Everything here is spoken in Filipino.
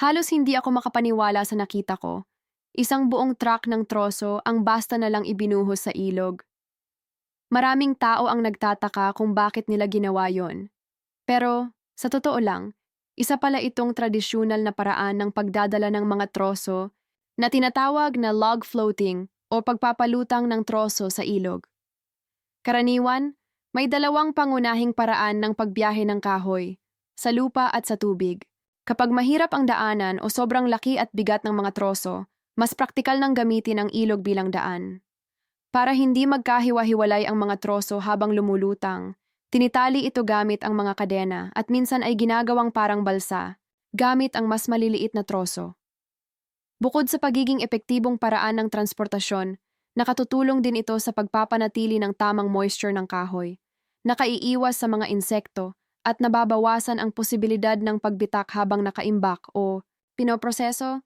Halos hindi ako makapaniwala sa nakita ko. Isang buong truck ng troso ang basta na lang ibinuhos sa ilog. Maraming tao ang nagtataka kung bakit nila ginawa yon. Pero, sa totoo lang, isa pala itong tradisyonal na paraan ng pagdadala ng mga troso na tinatawag na log floating o pagpapalutang ng troso sa ilog. Karaniwan, may dalawang pangunahing paraan ng pagbiyahe ng kahoy, sa lupa at sa tubig. Kapag mahirap ang daanan o sobrang laki at bigat ng mga troso, mas praktikal nang gamitin ang ilog bilang daan. Para hindi magkahiwa-hiwalay ang mga troso habang lumulutang, tinitali ito gamit ang mga kadena at minsan ay ginagawang parang balsa, gamit ang mas maliliit na troso. Bukod sa pagiging epektibong paraan ng transportasyon, nakatutulong din ito sa pagpapanatili ng tamang moisture ng kahoy, nakaiiwas sa mga insekto, at nababawasan ang posibilidad ng pagbitak habang nakaimbak o pinoproseso